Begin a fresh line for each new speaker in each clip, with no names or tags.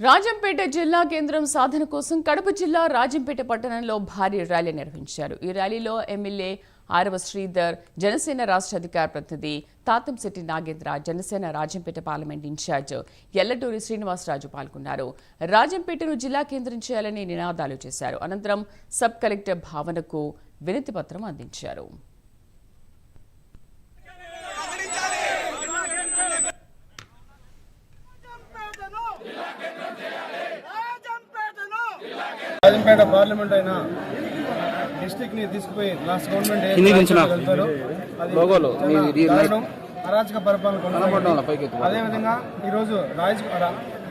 రాజంపేట జిల్లా కేంద్రం సాధన కోసం కడప జిల్లా రాజంపేట పట్టణంలో భారీ ర్యాలీ నిర్వహించారు. ఈ ర్యాలీలో ఎమ్మెల్యే ఆరవ శ్రీధర్ జనసేన రాష్ట్ర అధికార ప్రతినిధి తాతంశెట్టి నాగేంద్ర జనసేన రాజంపేట పార్లమెంట్ ఇన్ఛార్జ్ ఎల్లటూరి శ్రీనివాసరాజు పాల్గొన్నారు. రాజంపేటను జిల్లా కేంద్రం చేయాలని నినాదాలు చేశారు. అనంతరం సబ్ కలెక్టర్ భావనకు వినతిపత్రం అందించారు.
రాజంపేట పార్లమెంట్ అయినా డిస్టిక్ని తీసుకుపోయి లాస్ట్ గవర్నమెంట్ అరాచక పరిపాలన. అదేవిధంగా ఈరోజు రాజ్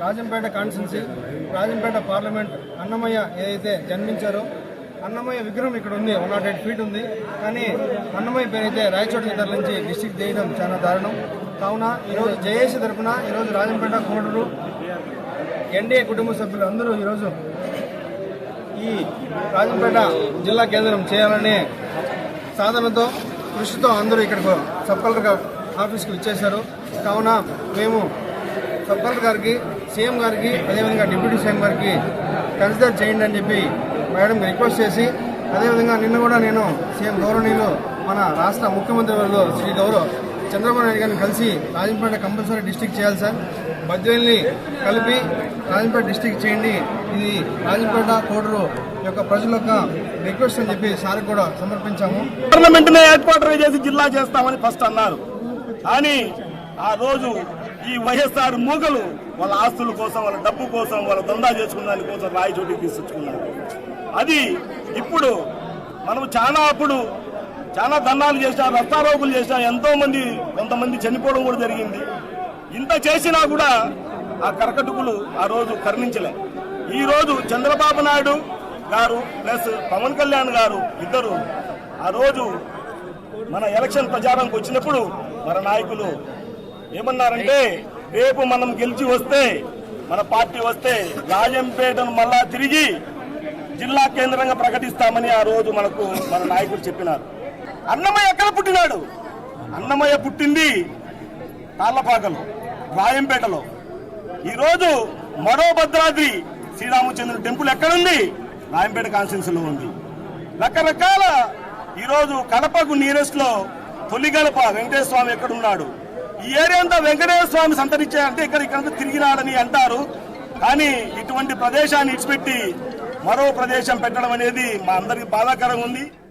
రాజంపేట కాన్స్టిట్యున్సీ రాజంపేట పార్లమెంట్ అన్నమయ్య ఏదైతే జన్మించారో అన్నమయ్య విగ్రహం ఇక్కడ ఉంది వన్ నాట్ ఎయిట్ ఫీట్ ఉంది. కానీ అన్నమయ్య పేరు అయితే రాయచోటికి తరలించి డిస్టిక్ చేయడం చాలా దారుణం. కావున ఈరోజు జేఏసీ తరఫున ఈరోజు రాజంపేట కోడూరు ఎన్డీఏ కుటుంబ సభ్యులు అందరూ ఈరోజు ఈ రాజంపేట జిల్లా కేంద్రం చేయాలనే సాధనతో కృషితో అందరూ ఇక్కడికి సబ్ కలెక్టర్ ఆఫీస్కి ఇచ్చేశారు కావున మేము సబ్ కలెక్టర్ గారికి సీఎం గారికి అదేవిధంగా డిప్యూటీ సీఎం గారికి కన్సిడర్ చేయండి అని చెప్పి మేడం రిక్వెస్ట్ చేసి అదేవిధంగా నిన్న కూడా నేను సీఎం గౌరవనీయులు మన రాష్ట్ర ముఖ్యమంత్రి వారు శ్రీ గౌరవ్ చంద్రబాబు నాయుడు గారిని కలిసి రాజంపేట కంపల్సరీ డిస్టిక్ చేయాలి సార్. బద్వేల్ని కలిపి రాజంపేట డిస్టిక్ చేయండి. ఇది రాజంపేట కోడూరు యొక్క ప్రజల యొక్క రిక్వెస్ట్ అని చెప్పి సార్ కూడా సమర్పించాము.
పార్లమెంట్ ఏర్పాటు చేసి జిల్లా చేస్తామని ఫస్ట్ అన్నారు. కానీ ఆ రోజు ఈ వైఎస్ఆర్ మూగలు వాళ్ళ ఆస్తుల కోసం వాళ్ళ డబ్బు కోసం వాళ్ళ దందా చేసుకున్న దాని కోసం రాయచోటికి తీసుకొచ్చుకున్నారు. అది ఇప్పుడు మనం చాలా అప్పుడు చాలా దండాలు చేసినా రస్తారోగులు చేసినా ఎంతో మంది కొంతమంది చనిపోవడం కూడా జరిగింది. ఇంత చేసినా కూడా ఆ కరకటుకులు ఆ రోజు కరుణించలే. ఈ రోజు చంద్రబాబు నాయుడు గారు ప్లస్ పవన్ కళ్యాణ్ గారు ఇద్దరు ఆ రోజు మన ఎలక్షన్ ప్రచారంకి వచ్చినప్పుడు మన నాయకులు ఏమన్నారంటే రేపు మనం గెలిచి వస్తే మన పార్టీ వస్తే రాజంపేటను మళ్ళా తిరిగి జిల్లా కేంద్రంగా ప్రకటిస్తామని ఆ రోజు మనకు మన నాయకులు చెప్పినారు. అన్నమయ్య ఎక్కడ పుట్టినాడు? అన్నమయ్య పుట్టింది తాళ్ళపాకలో. రాయంపేటలో. ఈరోజు మరో భద్రాద్రి శ్రీరామచంద్రుడు టెంపుల్ ఎక్కడుంది? రాయంపేట కాన్స్టిట్యూన్సీలో ఉంది. రకరకాల ఈరోజు కడపకు నీరెస్ట్లో తొలి గడప వెంకటేశ్వర స్వామి ఎక్కడున్నాడు. ఈ ఏరియా అంతా వెంకటేశ్వర స్వామి సంతరించాయంటే ఇక్కడ ఇక్కడ తిరిగినాడని అంటారు. కానీ ఇటువంటి ప్రదేశాన్ని ఇచ్చిపెట్టి మరో ప్రదేశం పెట్టడం అనేది మా అందరికి బాధాకరంగా ఉంది.